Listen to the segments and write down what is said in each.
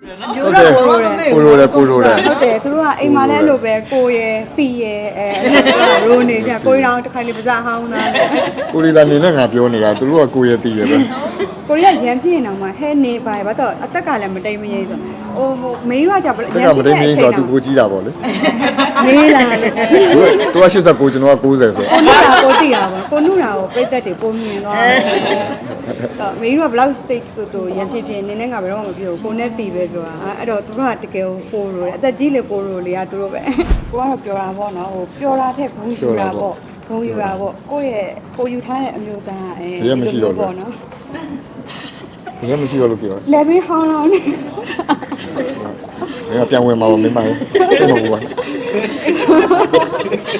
ဟုတ်တယ်ကိုရိုတယ်ကိုရိုတယ်ဟုတ်တယ်သူတို့ကအိမ်မှာလည်းအဲ့လိုပဲကိုရယ်တီရယ်အဲအဲ့လိုရိုးနေကြကိုရီတောင်တစ်ခါလေးပါးစားဟောင်းတာကိုရီလာနေနဲ့ငါပြောနေတာသူတို့ကကိုရတည်ရပဲကိုရီကရန်ပြင်းနေအောင်မှာဟဲနေပါဘာတော့အသက်ကလည်းမတိမ်မရိဆို ဟိုဟိုမင်းကကြဘတက်ကမတိမ်မင်းဆိုတော့သူကိုကြီးတာပေါ့လေမေးလာတယ်သူကသူက89ကျွန်တော်က90ဆိုကိုနုရာကိုတိတာပါကိုနုရာကိုပြိသက်တွေပုံမြင်သွားတယ်တော့မင်းတို့ကဘလောက်စိတ်ဆိုတော့ရန်ဖြစ်ဖြစ်နင်းနဲ့ငါဘယ်တော့မှမပြောဘူးကိုနဲ့တီပဲပြောတာအဲ့တော့သူတို့ကတကယ်ကိုပိုးလို့တယ်အသက်ကြီးလေပိုးလို့လေကသူတို့ပဲကိုကတော့ပြောတာပေါ့နော်ဟိုပြောတာထက်ဘူးယူတာပေါ့ဘုံယူတာပေါ့ကိုယ့်ရဲ့ကိုယူထားတဲ့အမျိုးသားအဲရဲမရှိတော့ဘူးပေါ့နော်ဘယ်မှမရှိတော့လို့ပြော လေဘီဟောင်းလောင်းနေတယ် ငါပြန်ဝင်မှာပါမင်းမလေးစိတ်မပူပါနဲ့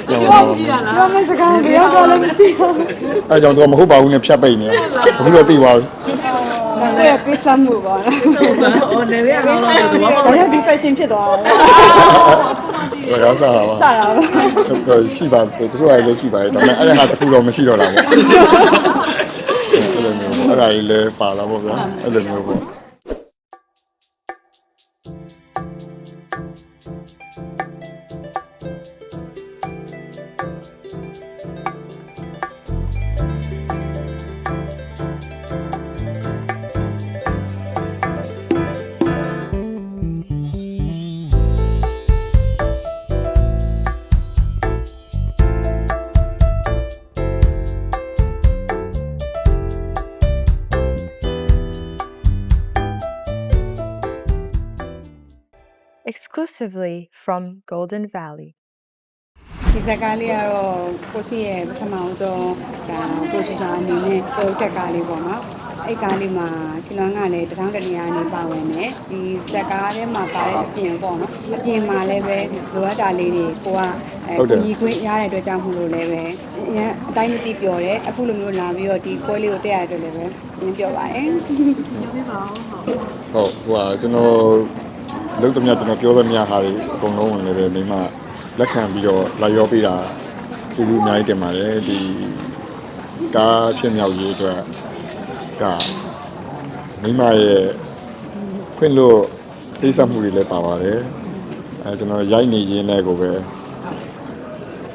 ပြန်ဝင်မှာပါပြောမယ့်စကားတွေတော့လည်းမသိဘူးအဲကြောင့်တော့မဟုတ်ပါဘူးနဲ့ဖြတ်ပိတ်နေအခုတော့သိပါပြီဒါပေမဲ့ကိစ္စမှုပါလား။အော်လည်းရအောင်လို့ဆိုတော့ဘာလဲဒီ fashion ဖြစ်သွားတာ။လည်းစားတာပါ။စားတာပါ။ဟုတ်ကဲ့ရှိပါတချို့အရလည်းရှိပါတယ်။ဒါပေမဲ့အဲ့ဒါတခုတော့မရှိတော့တာပေါ့။အဲ့လိုမျိုးအဲ့ဒါကြီးလည်းပါလာပေါ့ဗျာ။အဲ့လိုမျိုးပေါ့။ exclusively from Golden Valley. ဒီဇာတ်ကားလေးကတော့ကိုစီရဲ့ပထမအောင်ဆုံးဒါ producer အနေနဲ့တိုးတက်ကားလေးပေါ့နော်အဲ့ကားလေးမှာကီလွန်ကလည်းတထောင်တနေရာနေပါဝင်တယ်ဒီဇာတ်ကားထဲမှာပါတဲ့အပြင်ပေါ့နော်အပြင်မှာလည်းပဲလိုအပ်တာလေးတွေကိုကအဲကိုကြီးခွင့်ရတဲ့အတွက်ကြောင့်မို့လို့လည်းပဲအရင်အတိုင်းမသိပြောတယ်အခုလိုမျိုးလာပြီးတော့ဒီပွဲလေးကိုတက်ရတဲ့အတွက်လည်းပဲရင်းပြောပါတယ်ဟုတ်ဟိုဟာကျွန်တော် လုံးတမကျွန်တော်ပြောသမျှဟာတွေအကုန်လုံးဝင်လည်းပဲမိမလက်ခံပြီးတော့လာရောပေးတာကျေးဇူးအများကြီးတင်ပါတယ်ဒီကားဖြစ်မြောက်ရေးအတွက်ကမိမရဲ့ခွင့်လို့ပိတ်ဆက်မှုတွေလည်းပါပါတယ်အဲကျွန်တော်ရိုက်နေရင်းနဲ့ကိုပဲ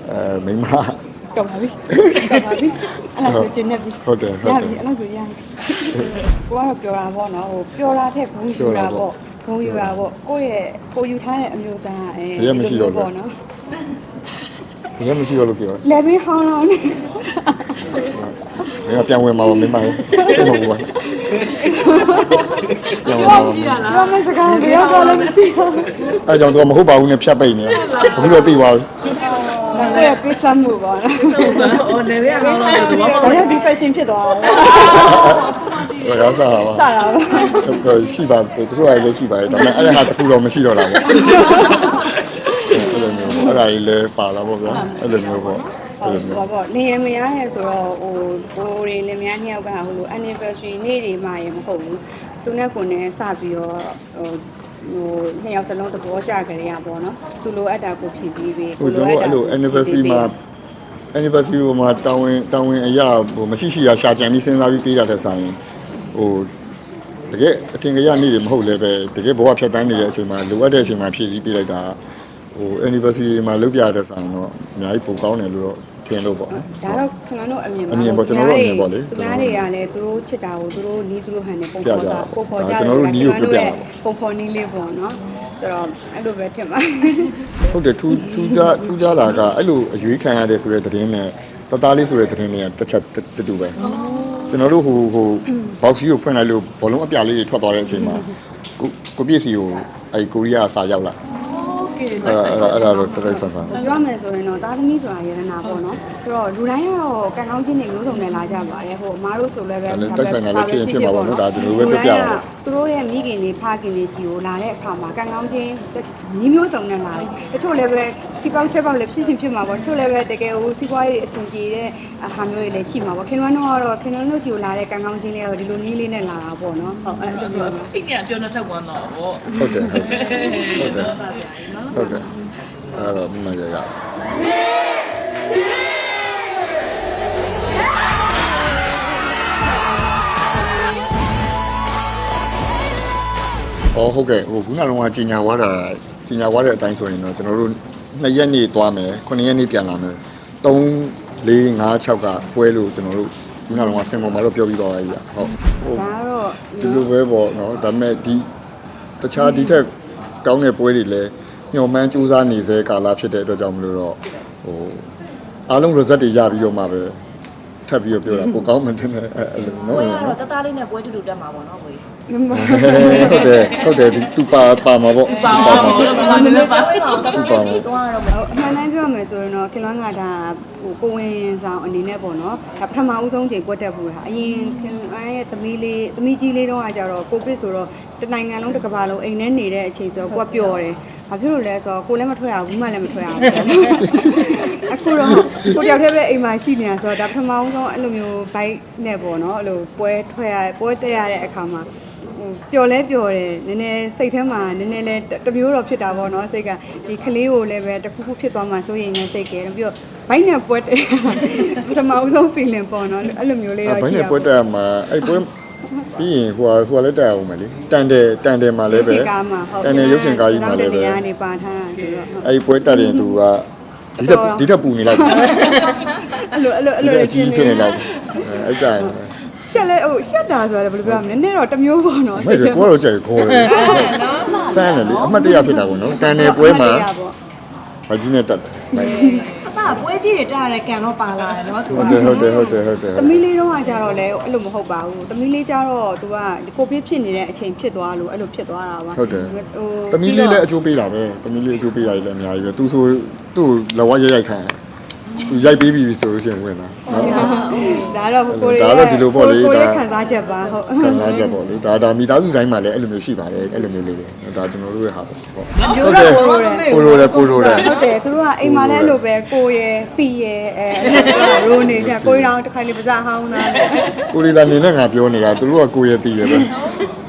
အဲမိမတော်ပါပြီတော်ပါပြီအဲ့ဒါဆိုကျင်းနေပြီဟုတ်တယ်ဟုတ်ရတယ်ပြီအဲ့ဒါဆိုရပြီကိုကတော့ပြောတာပေါ့နော်ဟိုပြောတာထက်ဘူးယူတာပေါ့ ဂုံယူတာပေါ့ကိုယ့်ရဲ့ကိုယူထားတဲ့အမျိုးသားအဲဘယ်မှရှိတော့လဲ နော်ဘယ်မှမရှိတော့လို့ပြောလဲဘင်းဟောင်းလောင်းနေငါပြန်ဝင်မှာပါမင်းမလေးစိတ်မပူပါနဲ့ပြန်ဝင်မှာပါမင်းဘာမှစကားကိုရောက်တော့လည်းမသိဘူးအဲကြောင့်တော့မဟုတ်ပါဘူးနဲ့ဖြတ်ပိတ်နေအခုတော့သိပါပြီဒါပေမဲ့ပေးစမ်းမှုပေါ့နော်။အော်လေရအောင်လို့ဘာမှမဟုတ်ဘူး။ဘာလို့ဒီ fashion ဖြစ်သွားတာလဲ လကားစားတာပါစတာပါဟုတ်ကဲ့ရှိပါတယ်တချို့အရာလည်းရှိပါတယ်ဒါပေမဲ့အဲ့ဒါဟာတစ်ခုတော့မရှိတော့တာပေါ့အဲ့လိုမျိုးအဲ့ဒါကြီးလည်းပါလာပေါ့ဗျာအဲ့လိုမျိုးပေါ့အဲ့လိုမျိုးဟောပေါ့နေရမရရဲ့ဆိုတော့ဟိုဟိုတွေလင်မယားနှစ်ယောက်ကဟိုလို anniversary နေ့တွေမှရေမဟုတ်ဘူးသူနဲ့ကိုယ်နဲ့စပြီးတော့ဟိုဟိုနှစ်ယောက်စလုံးသဘောကျကြရပါတော့သူလိုအပ်တာကိုဖြည့်ဆည်းပြီးဟိုကျွန်တော်အဲ့လို anniversary မှာ anniversary ဟိုမှာတာဝန်တာဝန်အရာဟိုမရှိရှိတာရှာကြံပြီးစဉ်းစားပြီးပေးတာတဲ့ဆိုင် ဟိုတကယ်အထင်ကြီးနေ့တွေမဟုတ်လည်းပဲတကယ်ဘဝဖြတ်တန်းနေတဲ့အချိန်မှာလိုအပ်တဲ့အချိန်မှာဖြည့်ဆည်းပေးလိုက်တာဟို anniversary မှာလုပ်ပြတဲ့ဆိုင်တော့အများကြီးပိုကောင်းတယ်လို့တော့ထင်လို့ပေါ့နော်ဒါတော့ခင်ဗျားတို့အမြင်ပါအမြင်ပေါ့ကျွန်တော်တို့အမြင်ပေါ့လေသူများတွေကလည်းသူတို့ချစ်တာကိုသူတို့နီးသူတို့ဟန်နဲ့ပုံပြဖော်ကြတာတာပုံဖော်ကြဒါကျွန်တော်တို့နီးကိုပြပြတာပုံဖော်နီးလေးပေါ့နော်ဆိုတော့အဲ့လိုပဲထင်ပါဟုတ်တယ်ထူးထူးခြားထူးခြားတာကအဲ့လိုအရွေးခံရတဲ့ဆိုတဲ့သတင်းနဲ့တသားလေးဆိုတဲ့သတင်းတွေကတစ်ချက်တူတူပဲ ကျွန်တော်တို့ဟိုဟိုဘောက်စီကိုဖွင့်လိုက်လို့ဘောလုံးအပြားလေးတွေထွက်သွားတဲ့အချိန်မှာကိုကိုပြည့်စီကိုအဲဒီကိုရီးယားအစားရောက်လာအဲ့ဒါအဲ့ဒါတော့တရိုက်ဆန်ဆန်ပြောမယ်ဆိုရင်တော့သားသမီးဆိုတာယရနာပေါ့နော်ဆိုတော့လူတိုင်းကတော့ကံကောင်းခြင်းတွေမျိုးစုံနဲ့လာကြပါတယ်ဟိုအမားတို့ဆိုလည်းပဲတိုက်ဆိုင်တာလည်းဖြစ်ရင်ဖြစ်မှာပေါ့နော်ဒါကျွန်တော်တို့ပဲပြောပြရတာ သူတို့ရဲ့မိခင်တွေဖခင်တွေရှိကိုလာတဲ့အခါမှာကံကောင်းခြင်းညီမျိုးစုံနဲ့လာတယ်တချို့လည်းပဲဒီပေါက်ချက်ပေါက်လည်းဖြစ်စဉ်ဖြစ်မှာပေါ့တချို့လည်းပဲတကယ်ဟိုစီးပွားရေးအဆင်ပြေတဲ့ဟာမျိုးတွေလည်းရှိမှာပေါ့ခင်ဗျားတို့ကတော့ခင်ဗျားတို့ရှိကိုလာတဲ့ကံကောင်းခြင်းလေးကတော့ဒီလိုနည်းလေးနဲ့လာတာပေါ့နော်ဟုတ်အဲ့ဒါပြောတာအိတ်ကပြောနေတော့ကတော့ဗောဟုတ်တယ်ဟုတ်တယ်ဟုတ်တယ်ဟုတ်တယ်အဲ့တော့မမရရ ဟောဟုတ်ကဲ့ဟိုခုနကတော့ကြီးညာသွားတာကြီးညာသွားတဲ့အတိုင်းဆိုရင်တော့ကျွန်တော်တို့2ရက်နေသွားမယ်9ရက်နေပြန်လာမယ်3 4 5 6ကပွဲလို့ကျွန်တော်တို့ခုနကတော့ဆင်ပေါ်မှာတော့ပြောပြီးသွားပါပြီဗျဟုတ်ဟုတ်ဒါကတော့ဒီလိုပဲပေါ့နော်ဒါပေမဲ့ဒီတခြားဒီထက်ကောင်းတဲ့ပွဲတွေလည်းညှော်မှန်းစူးစမ်းနေစေကာလဖြစ်တဲ့အတွက်ကြောင့်မလို့တော့ဟိုအားလုံး result တွေရပြီးတော့မှပဲ ထပ်ပြီးတော့ပြောတာပိုကောင်းမှန်းတယ်အဲ့အဲ့လိုနော်ကိုယ်ကတော့တသားလေးနဲ့ပွဲတူတူတက်မှာပေါ့နော်ကိုယ်ဟုတ်တယ်ဟုတ်တယ်ဒီသူပါပါမှာပေါ့ပါပါပါမှာပါပေါ့ပါနေပါပွဲတော့တသားလေးသွားတော့မဟိုအမှန်တမ်းပြောရမယ်ဆိုရင်တော့ကင်လွမ်းကဒါဟိုကိုဝင်ဆောင်အနေနဲ့ပေါ့နော်ဒါပထမဦးဆုံးချိန်ပွက်တက်ဖို့ဟာအရင်ခင်လွမ်းရဲ့သမီးလေးသမီးကြီးလေးတုန်းကကြတော့ကိုဗစ်ဆိုတော့တနိုင်ငံလုံးတစ်ကမ္ဘာလုံးအိမ်ထဲနေတဲ့အချိန်ဆိုတော့ကိုကပျော်တယ်ဘာဖြစ်လို့လဲဆိုတော့ကိုလည်းမထွက်ရဘူးဘူးမှလည်းမထွက်ရဘူးအခုတော့ ကိုတယောက်တည်းပဲအိမ်မှာရှိနေတာဆိုတော့ဒါပထမဦးဆုံးအဲ့လိုမျိုးဘိုက်နဲ့ပေါ့နော်အဲ့လိုပွဲထွက်ရပွဲတက်ရတဲ့အခါမှာဟိုပျော်လဲပျော်တယ်နည်းနည်းစိတ်ထဲမှာနည်းနည်းလဲတစ်မျိုးတော့ဖြစ်တာပေါ့နော်စိတ်ကဒီကလေးကိုလည်းပဲတစ်ခုခုဖြစ်သွားမှစိုးရိမ်နေစိတ်ကဲပြီးတော့ဘိုင်းနဲ့ပွက်တယ်ပထမဦးဆုံး feeling ပေါ့နော်အဲ့လိုမျိုးလေးအဲ့တော့ဘိုင်းရှိနဲ့ရပွဲတက်မှာအဲ့ပွဲပြီးရင်ဟိုဟိုလည်းတက်အောင်မယ်လေတန်တယ်တန်တယ်မှာလည်းပဲရုပ်ရှင်ကားမှာဟုတ်တန်တယ်ရုပ်ရှင်ကားကြီးမှာလည်းပဲတန်တယ်နေပါထားတာဆိုတော့အဲ့ပွဲတက်ရင်သူက ဒီတက်ဒီတက်ပူနေလိုက်အဲ့လိုအဲ့လိုအဲ့ဒီလိုတက်အကြီးဖြစ်နေလိုက်အဲ့ကြရင်ရှက်လဲဟိုရှက်တာဆိုတာလည်းဘယ်လိုပြောမလဲနည်းနည်းတော့တစ်မျိုးပေါ့နော်မဲ့ကိုကတော့ကြိုက်ခေါ်တယ်ဆန်းတယ်လေအမှတ်တရဖြစ်တာပေါ့နော်တန်တယ်ပွဲမှာဘာကြီးနဲ့တက်တယ်အသား ပွဲကြီးတွေတက်ရတဲ့ကံတော့ပါလာတယ်နော်သူဟုတ်တယ်ဟုတ်တယ်ဟုတ်တယ်ဟုတ်တယ် သမီးလေးတော့ကကြတော့လဲအဲ့လိုမဟုတ်ပါဘူးသမီးလေးကြတော့ तू ကကိုပြစ်ဖြစ်နေတဲ့အချိန်ဖြစ်သွားလို့အဲ့လိုဖြစ်သွားတာပါဟုတ်တယ် ဟို သမီးလေးလည်းအကျိုးပေးတာပဲသမီးလေးအကျိုးပေးတာလည်းအများကြီးပဲသူဆိုသူ့လဝရိုက်ရိုက်ခံ သူရိုက်ပေးပြီဆိုလို့ရှိရင်ဝင်လာနော်ဒါတော့ကိုရီးဒါတော့ဒီလိုပေါ့လေကိုရီးဒါခံစားချက်ပါဟုတ်ခံစားချက်ပေါ့လေဒါဒါမိသားစုတိုင်းမှာလည်းအဲ့လိုမျိုးရှိပါတယ်အဲ့လိုမျိုးလေးတွေဒါကျွန်တော်တို့ရဲ့ဟာပေါ့ဟုတ်မျိုးတော့ပိုရိုးတယ်ပိုရိုတယ်ပိုရိုတယ်ဟုတ်တယ်သူတို့ကအိမ်မှာလည်းအဲ့လိုပဲကိုရယ်တီရယ်အဲရိုးနေကြကိုရီးတောင်တစ်ခါလေးပါးစားဟောင်းတာလေကိုရီလာနေနဲ့ငါပြောနေတာသူတို့ကကိုရတည်ရပဲ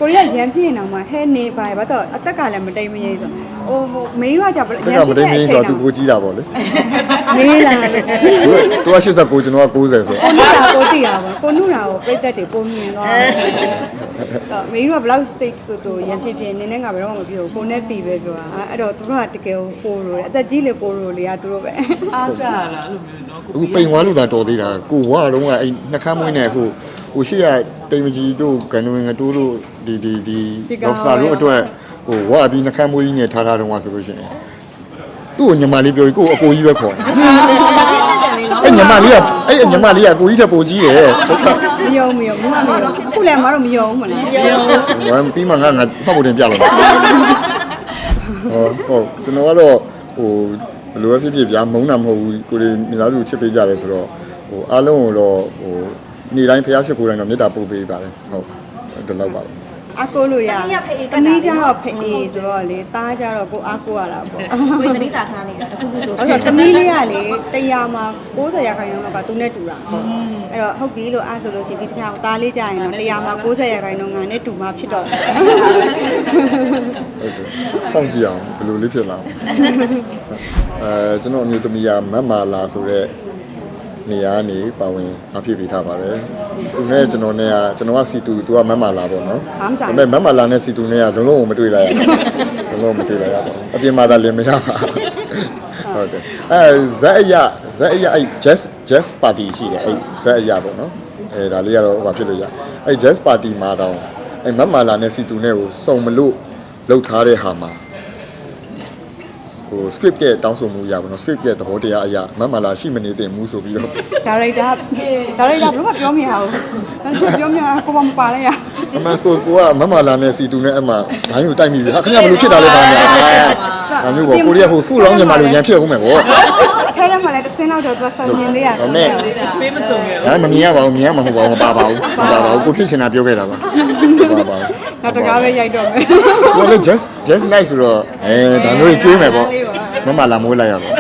ကိုရီးယားရန်ပြင်းအောင်မှာဟဲနေပါဘာတော့အသက်ကလည်းမတိမ်မရိဆိုဟိုဟိုမင်းကကြတက်ကမတိမ်မင်းဆိုတော့သူကိုကြီးတာပေါ့လေမေးလာလေသူကသူက89ကျွန်တော်က90ဆိုကိုနုရာကိုသိတာပါကိုနုရာကိုပြိသက်တွေပုံမြင်သွားတယ်တော့မင်းကဘလောက်စိတ်ဆိုတော့ရန်ပြင်းပြင်းနင်းနေကဘယ်တော့မှမပြောကိုနဲ့တီပဲပြောတာအဲ့တော့သူတို့ကတကယ်ကိုပိုးရိုးတယ်အသက်ကြီးလေပိုးရိုးလေကသူတို့ပဲအားကြလားအဲ့လိုမျိုးနော်အခုပိန်သွားလို့သာတော်သေးတာကိုဝါတော့ကအဲ့နှခမ်းမွေးနေအခုဟိုရှိရတိမ်မကြီးတို့ကန်နဝင်ငတိုးတို့ ဒီဒီဒီဒေါက်စာတို့အတွက်ဟိုဝါပြီးနှခမ်းမွေးကြီးနဲ့ထားထားတော့ဆိုလို့ရှိရင်သူ့ကိုညီမလေးပြောပြီးကိုအကိုကြီးပဲခေါ်တယ်အဲ့ညီမလေးကအဲ့ညီမလေးကကိုကြီးထက်ပိုကြီးတယ်ဟုတ်ကဲ့မယုံမယုံမမမယုံအခုလည်းမတော့မယုံဘူးမလားဝမ်းပြီးမှငါငါမှတ်ဖို့တင်ပြလိုက်ပါဟောဟုတ်ကျွန်တော်ကတော့ဟိုဘယ်လိုပဲဖြစ်ဖြစ်ဗျာမုန်းတာမဟုတ်ဘူးကိုရီမိသားစုချစ်ပေးကြတယ်ဆိုတော့ဟိုအားလုံးကိုတော့ဟိုနေ့တိုင်းဖျားရှိခိုးတိုင်းတော့မေတ္တာပို့ပေးပါတယ်ဟုတ်ဒီလောက်ပါပဲ အကိုလို့ရသမီးကြတော့ဖေးဆိုတော့လေသားကြတော့ကိုအားကိုရတာပေါ့ကိုယ်တတိတာထားနေတာတခုခုဆိုအဲ့တော့သမီးလေးကလေတရားမှာ90ရာခိုင်နှုန်းကသူနဲ့တူတာဟုတ်အဲ့တော့ဟုတ်ပြီလို့အားဆိုလို့ရှိရင်ဒီတစ်ခါသားလေးကြရင်တော့တရားမှာ90ရာခိုင်နှုန်းကနဲ့တူမှဖြစ်တော့တယ်ဟုတ်တယ်စောင့်ကြည့်အောင်ဘယ်လိုလေးဖြစ်လာအဲကျွန်တော်အမျိုးသမီးကမတ်မာလာဆိုတော့ နေရာနေပါဝင်အဖြစ်ပေးထားပါတယ်သူနဲ့ကျွန်တော်နဲ့ကကျွန်တော်ကစီတူသူကမတ်မာလာပေါ့နော်ဘာမှမဆိုင်ဒါပေမဲ့မတ်မာလာနဲ့စီတူနဲ့ကလုံးလုံးမတွေ့လိုက်ရဘူးလုံးလုံးမတွေ့လိုက်ရဘူးအပြင်မှာသာလင်မရပါဟုတ်တယ်အဲဇက်အရဇက်အရအဲ jazz jazz party ရှိတယ်အဲဇက်အရပေါ့နော်အဲဒါလေးကတော့ဟိုဖြစ်လို့ရအဲ jazz party မှာတော့အဲမတ်မာလာနဲ့စီတူနဲ့ကိုစုံမလို့လှုပ်ထားတဲ့ဟာမှာ ဟို script ရဲ့တောင်းဆိုမှုရပါတော့ script ရဲ့သဘောတရားအရာမတ်မာလာရှိမနေတဲ့မူဆိုပြီးတော့ဒါရိုက်တာဒါရိုက်တာဘယ်လိုမှပြောမရဘူးပြောမရကိုမမပါလဲရအမှန်ဆိုကိုကမမလာနဲ့စီတူနဲ့အမှဘိုင်းကိုတိုက်မိပြီဟာခင်ဗျာဘယ်လိုဖြစ်တာလဲပါညာဒါမျိုးပေါ့ကိုရီးယားဟိုဖူလောင်းမြန်မာလိုရန်ဖြစ်အောင်မယ်ပေါ့ ထဲထဲမှာလည်းတစ်စင်းလောက်တော့သူကစုံမြင်လေးရဒါမဲ့ပေးမစုံရဒါမမြင်ရပါဘူးမြင်ရမှာမဟုတ်ပါဘူးမပါပါဘူးမပါပါဘူးကိုဖြစ်ချင်တာပြောခဲ့တာပါမပါပါဘူးနောက်တကားပဲရိုက်တော့မယ်ကိုလည်း just just nice ဆိုတော့အဲဒါမျိုးကြီးကျွေးမယ်ပေါ့မမလာမိုးလိုက်ရပါ